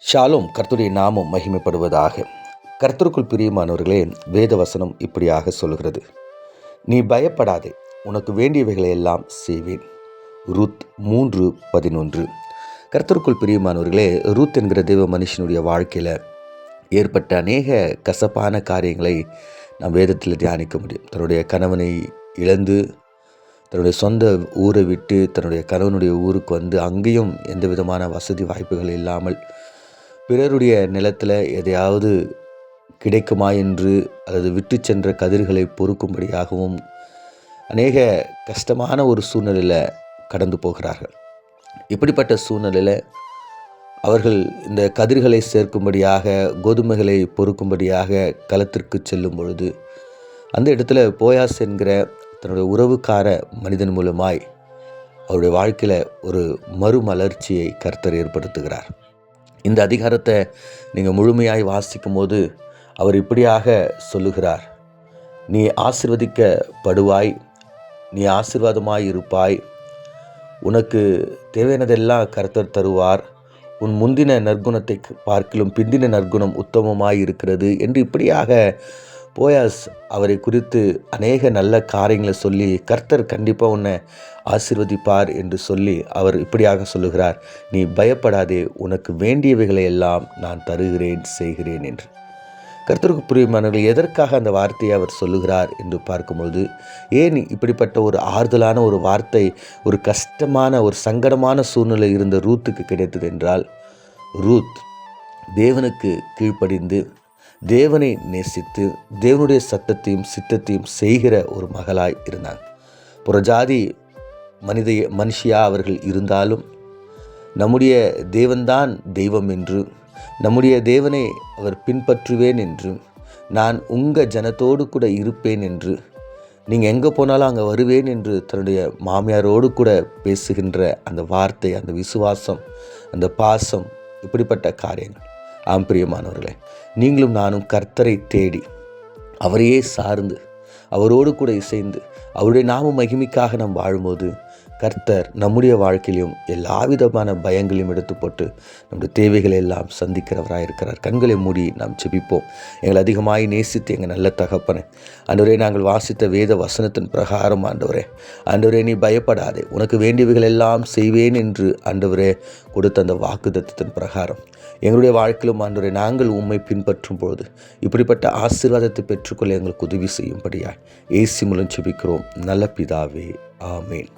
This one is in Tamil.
ஷாலும் கர்த்துடைய நாமம் மகிமைப்படுவதாக. கர்த்தருக்குள் பிரியமானவர்களே வேத வசனம் இப்படியாக சொல்கிறது நீ பயப்படாதே உனக்கு வேண்டியவைகளை எல்லாம் செய்வேன். ரூத் மூன்று பதினொன்று. கர்த்தருக்குள் பிரியமானவர்களே ரூத் என்கிற தெய்வ மனுஷனுடைய வாழ்க்கையில் ஏற்பட்ட அநேக கசப்பான காரியங்களை நாம் வேதத்தில் தியானிக்க முடியும். தன்னுடைய கணவனை இழந்து தன்னுடைய சொந்த ஊரை விட்டு தன்னுடைய கணவனுடைய ஊருக்கு வந்து அங்கேயும் எந்த விதமான வசதி வாய்ப்புகள் இல்லாமல் பிறருடைய நிலத்தில் எதையாவது கிடைக்குமா என்று அல்லது விட்டு சென்ற கதிர்களை பொறுக்கும்படியாகவும் அநேக கஷ்டமான ஒரு சூழ்நிலையில் கடந்து போகிறார்கள். இப்படிப்பட்ட சூழ்நிலையில் அவர்கள் இந்த கதிர்களை சேர்க்கும்படியாக கோதுமைகளை பொறுக்கும்படியாக களத்திற்கு செல்லும் பொழுது அந்த இடத்துல போயாஸ் என்கிற தன்னுடைய உறவுக்கார மனிதன் மூலமாய் அவருடைய வாழ்க்கையில் ஒரு மறுமலர்ச்சியை கர்த்தர் ஏற்படுத்துகிறார். இந்த அதிகாரத்தை நீங்கள் முழுமையாய் வாசிக்கும் போது அவர் இப்படியாக சொல்லுகிறார். நீ ஆசிர்வதிக்கப்படுவாய் நீ ஆசிர்வாதமாய் இருப்பாய் உனக்கு தேவையானதெல்லாம் கர்த்தர் தருவார். உன் முந்தின நற்குணத்தை பார்க்கிலும் பிந்தின நற்குணம் உத்தமமாய் இருக்கிறது என்று இப்படியாக போயாஸ் அவரை குறித்து அநேக நல்ல காரியங்களை சொல்லி கர்த்தர் கண்டிப்பாக உன்னை ஆசிர்வதிப்பார் என்று சொல்லி அவர் இப்படியாக சொல்லுகிறார். நீ பயப்படாதே உனக்கு வேண்டியவைகளை எல்லாம் நான் தருகிறேன் செய்கிறேன் என்று. கர்த்தருக்கு புரியுமானவர்கள் எதற்காக அந்த வார்த்தையை அவர் சொல்லுகிறார் என்று பார்க்கும்பொழுது ஏன் இப்படிப்பட்ட ஒரு ஆறுதலான ஒரு வார்த்தை ஒரு கஷ்டமான ஒரு சங்கடமான சூழ்நிலை இருந்த ரூத்துக்கு கிடைத்தது என்றால் ரூத் தேவனுக்கு கீழ்ப்படிந்து தேவனை நேசித்து தேவனுடைய சத்தத்தையும் சித்தத்தையும் செய்கிற ஒரு மகளாய் இருந்தாங்க புறஜாதி மனித மனுஷியா அவர்கள் இருந்தாலும் நம்முடைய தேவன்தான் தெய்வம் என்று நம்முடைய தேவனை அவர் பின்பற்றுவேன் என்று நான் உங்கள் ஜனத்தோடு கூட இருப்பேன் என்று நீங்கள் எங்கே போனாலும் அங்கே வருவேன் என்று தன்னுடைய மாமியாரோடு கூட பேசுகின்ற அந்த வார்த்தை அந்த விசுவாசம் அந்த பாசம் இப்படிப்பட்ட காரியங்கள். ஆம் பிரியமானவர்களே நீங்களும் நானும் கர்த்தரை தேடி அவரையே சார்ந்து அவரோடு கூட இசைந்து அவருடைய நாம மகிமைக்காக நாம் வாழும்போது கர்த்தர் நம்முடைய வாழ்க்கையிலும் எல்லா விதமான பயங்களையும் எடுத்து போட்டு நம்முடைய தேவைகளை எல்லாம் சந்திக்கிறவராக இருக்கிறார். கண்களை மூடி நாம் செபிப்போம் எங்களை அதிகமாய் நேசித்து எங்கள் நல்ல தகப்பனை அன்றுவரே நாங்கள் வாசித்த வேத வசனத்தின் பிரகாரம் ஆண்டவரே ஆண்டவரே நீ பயப்படாதே. உனக்கு வேண்டியவைகள் எல்லாம் செய்வேன் என்று ஆண்டவரே கொடுத்த அந்த வாக்குதத்தின் பிரகாரம். எங்களுடைய வாழ்க்கையிலும் ஆண்டவரை நாங்கள் உண்மை பின்பற்றும் பொழுது இப்படிப்பட்ட ஆசீர்வாதத்தை பெற்றுக்கொள்ள எங்களுக்கு உதவி செய்யும்படியாய் ஏசி மூலம் செபிக்கிறோம் நல்ல பிதாவே ஆமேன்.